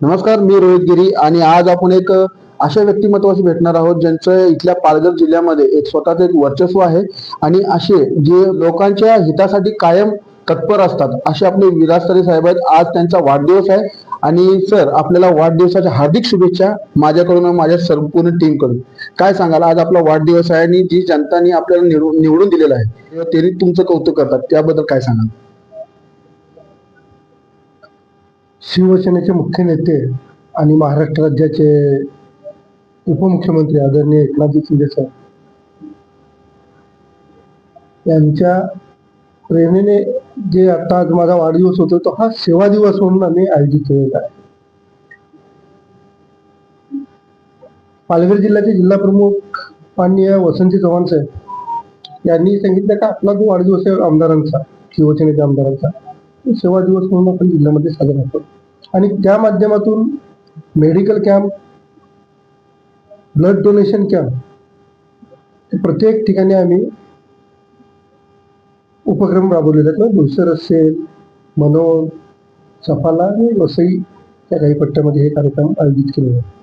नमस्कार मी रोहित गिरी आणि आज आपण एक अशा व्यक्तिमत्वाशी भेटणार आहोत ज्यांचं इथल्या पालघर जिल्ह्यामध्ये एक स्वतःच एक वर्चस्व आहे आणि असे जे लोकांच्या हितासाठी कायम तत्पर असतात असे आपले विलासतरे साहेब आहेत. आज त्यांचा वाढदिवस आहे आणि सर आपल्याला वाढदिवसाच्या हार्दिक शुभेच्छा माझ्याकडून माझ्या संपूर्ण टीमकडून. काय सांगाल? आज आपला वाढदिवस आहे आणि जी जनतानी आपल्याला निवडून निवडून दिलेलं आहे तेही तुमचं कौतुक करतात. त्याबद्दल काय सांगाल? शिवसेनेचे मुख्य नेते आणि महाराष्ट्र राज्याचे उपमुख्यमंत्री आदरणीय एकनाथजी शिंदे साहेब यांच्या प्रेरणेने जे आता आज माझा वाढदिवस होतो तो हा सेवा दिवस म्हणून आम्ही आयोजित केलेला आहे. पालघर जिल्ह्याचे जिल्हा प्रमुख माननीय वसंती चव्हाण साहेब यांनी सांगितलं का आपला जो वाढदिवस आहे आमदारांचा शिवसेनेच्या आमदारांचा सेवा दिवस म्हणून आपण जिल्ह्यामध्ये साजरा करतो. आणि त्या माध्यमातून medical camp blood donation camp प्रत्येक ठिकाणी आम्ही उपक्रम राबवलेले आहेत बोईसर असेल मनोर सफाला आणि वसई या काही पट्ट्यामध्ये हे कार्यक्रम आयोजित केले आहेत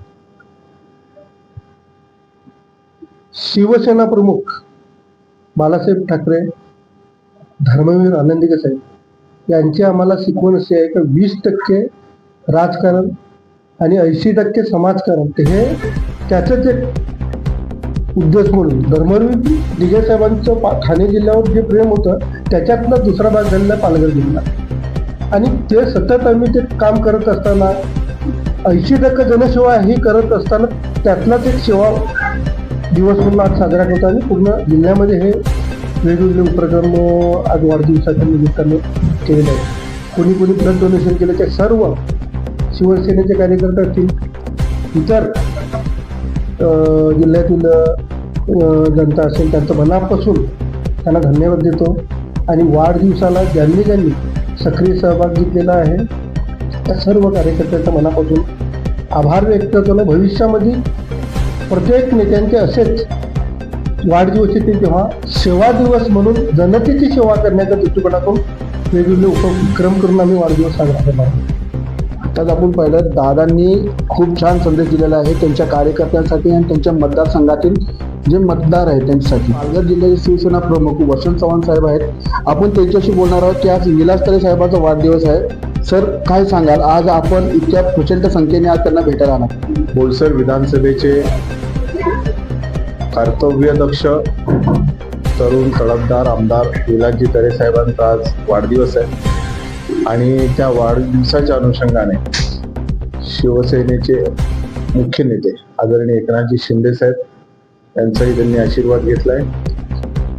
शिवसेना प्रमुख बाळासाहेब ठाकरे धर्मवीर आनंदी साहेब यांची आम्हाला शिकवण अशी आहे की वीस टक्के राजकारण आणि ऐंशी टक्के समाजकारण ते हे त्याचंच एक उद्देश म्हणून. धर्मवीर दिगेसाहेबांचं पा- ठाणे जिल्ह्यावर जे प्रेम होतं त्याच्यातला दुसरा भाग झालेला पालघर जिल्हा. आणि ते सतत आम्ही ते काम करत असताना ऐंशी टक्के जनसेवा ही करत असताना त्यातलाच एक सेवा दिवस म्हणून आज साजरा करतो. आणि पूर्ण जिल्ह्यामध्ये हे वेगवेगळे उपक्रम आज वाढदिवसाच्या निमित्ताने केलेले आहेत. कोणी कोणी ब्लड डोनेशन केलं ते सर्व शिवसेनेचे कार्यकर्ते असतील इतर जिल्ह्यातील जनता असेल त्यांचं मनापासून त्यांना धन्यवाद देतो आणि वाढदिवसाला ज्यांनी ज्यांनी सक्रिय सहभाग घेतलेला आहे त्या सर्व कार्यकर्त्यांचा मनापासून आभार व्यक्त करतो भविष्यामध्ये प्रत्येक नेत्यांचे असेच वाढदिवस येतील तेव्हा सेवा दिवस म्हणून जनतेची सेवा करण्याच्या दृष्टिकोनातून वेगवेगळे उपक्रम करून आम्ही वाढदिवस साजरा करणार आहोत. आत्ताच आपण पाहिलं दादांनी खूप छान संदेश दिलेला आहे त्यांच्या कार्यकर्त्यांसाठी आणि त्यांच्या मतदारसंघातील जे मतदार आहेत त्यांच्यासाठी. पालघर जिल्ह्याचे शिवसेना प्रमुख वसंत चव्हाण साहेब आहेत. आपण त्यांच्याशी बोलणार आहोत की आज विलासतरे साहेबाचा वाढदिवस आहे. सर काय सांगाल? आज आपण इतक्या प्रचंड संख्येने आज त्यांना भेटायला आलात. बोलसर विधानसभेचे कर्तव्यदक्ष तरुण तळपदार आमदार विलासजी तरे साहेबांचा आज वाढदिवस आहे. आणि त्या वाढदिवसाच्या अनुषंगाने शिवसेनेचे मुख्य नेते आदरणीय एकनाथजी शिंदे साहेब यांचाही त्यांनी आशीर्वाद घेतलाय.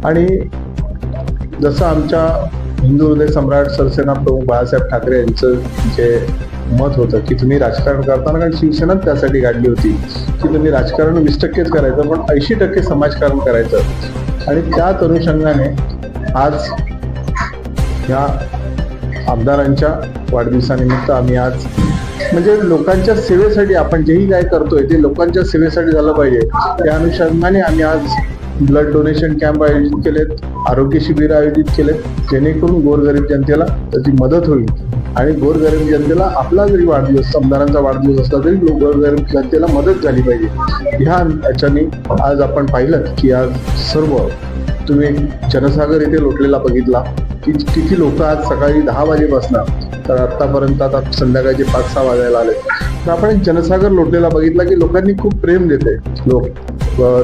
आणि जसं आमच्या हिंदू हृदय सम्राट सरसेना प्रमुख बाळासाहेब ठाकरे यांचं जे मत होतं की तुम्ही राजकारण करताना कारण शिवसेनाच त्यासाठी काढली होती की तुम्ही राजकारण वीस टक्केच करायचं पण ऐंशी टक्के समाजकारण करायचं. आणि त्याच अनुषंगाने आज ह्या आमदारांच्या वाढदिवसानिमित्त आम्ही आज म्हणजे लोकांच्या सेवेसाठी आपण जेही काय करतोय ते लोकांच्या सेवेसाठी झालं पाहिजे. त्या अनुषंगाने आम्ही आज ब्लड डोनेशन कॅम्प आयोजित केलेत आरोग्य शिबिर आयोजित केलेत जेणेकरून गोरगरीब जनतेला त्याची मदत होईल. आणि गोरगरीब जनतेला आपला जरी वाढदिवस आमदारांचा वाढदिवस असला तरी गोरगरीब जनतेला मदत झाली पाहिजे. ह्या याच्याने आज आपण पाहिलं की आज सर्व तुम्ही जनसागर इथे लोटलेला बघितला. की किती लोक आज सकाळी दहा वाजेपासून तर आतापर्यंत आता संध्याकाळचे पाच सहा वाजायला आले तर आपण जनसागर लोटलेला बघितला की लोकांनी खूप प्रेम देत आहे लोक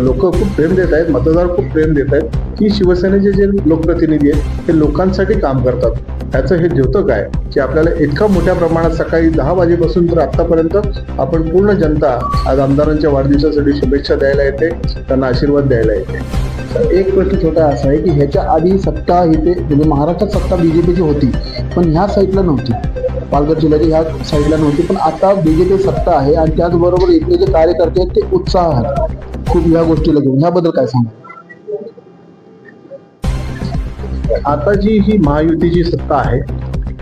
लोक खूप प्रेम देत आहेत मतदार खूप प्रेम देत आहेत. की शिवसेनेचे जे लोकप्रतिनिधी आहेत ते लोकांसाठी काम करतात. ह्याचं हे द्योतक आहे की आपल्याला इतका मोठ्या प्रमाणात सकाळी दहा वाजेपासून तर आत्तापर्यंत आपण पूर्ण जनता आज आमदारांच्या वाढदिवसासाठी शुभेच्छा द्यायला येते त्यांना आशीर्वाद द्यायला येते. एक प्रश्न छोटा असा आहे की ह्याच्या आधी सत्ता इथे म्हणजे महाराष्ट्रात सत्ता बीजेपीची होती पण ह्या साईडला नव्हती. पालघर जिल्ह्याच्या ह्या साईडला नव्हती पण आता बीजेपी सत्ता आहे आणि त्याचबरोबर इथले जे कार्यकर्ते आहेत ते उत्साह आहेत. खूप ह्या गोष्टीला घेऊन. ह्याबद्दल काय सांगा आता जी ही महायुतीची सत्ता आहे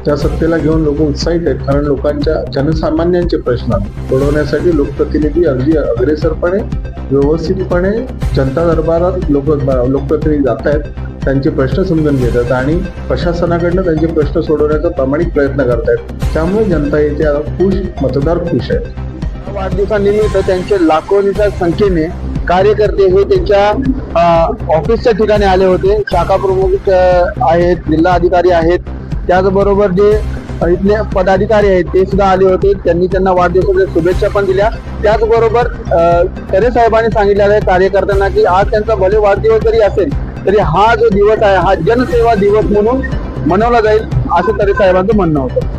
त्या सत्तेला घेऊन लोक उत्साहित आहेत कारण लोकांच्या जनसामान्यांचे प्रश्न सोडवण्यासाठी लोकप्रतिनिधी अगदी अग्रेसरपणे व्यवस्थितपणे जनता दरबारात लोक लोकप्रतिनिधी जात आहेत त्यांचे प्रश्न समजून घेतात आणि प्रशासनाकडनं त्यांचे प्रश्न सोडवण्याचा प्रामाणिक प्रयत्न करतायत त्यामुळे जनता येथे खुश मतदार खुश आहेत. वाढदिवसानिमित्त त्यांचे लाखोंच्या संख्येने कार्यकर्ते हे त्यांच्या ऑफिसच्या ठिकाणी आले होते. शाखा प्रमुख आहेत जिल्हा अधिकारी आहेत. त्याचबरोबर जे इथले पदाधिकारी आहेत ते सुद्धा आले होते. त्यांनी त्यांना वाढदिवसाच्या शुभेच्छा पण दिल्या. त्याचबरोबर खरे साहेबांनी सांगितलेलं आहे कार्यकर्त्यांना की आज त्यांचा भले वाढदिवस जरी असेल तरी हा जो दिवस आहे हा जनसेवा दिवस म्हणून मनवला जाईल असं तरे साहेबांचं म्हणणं होतं.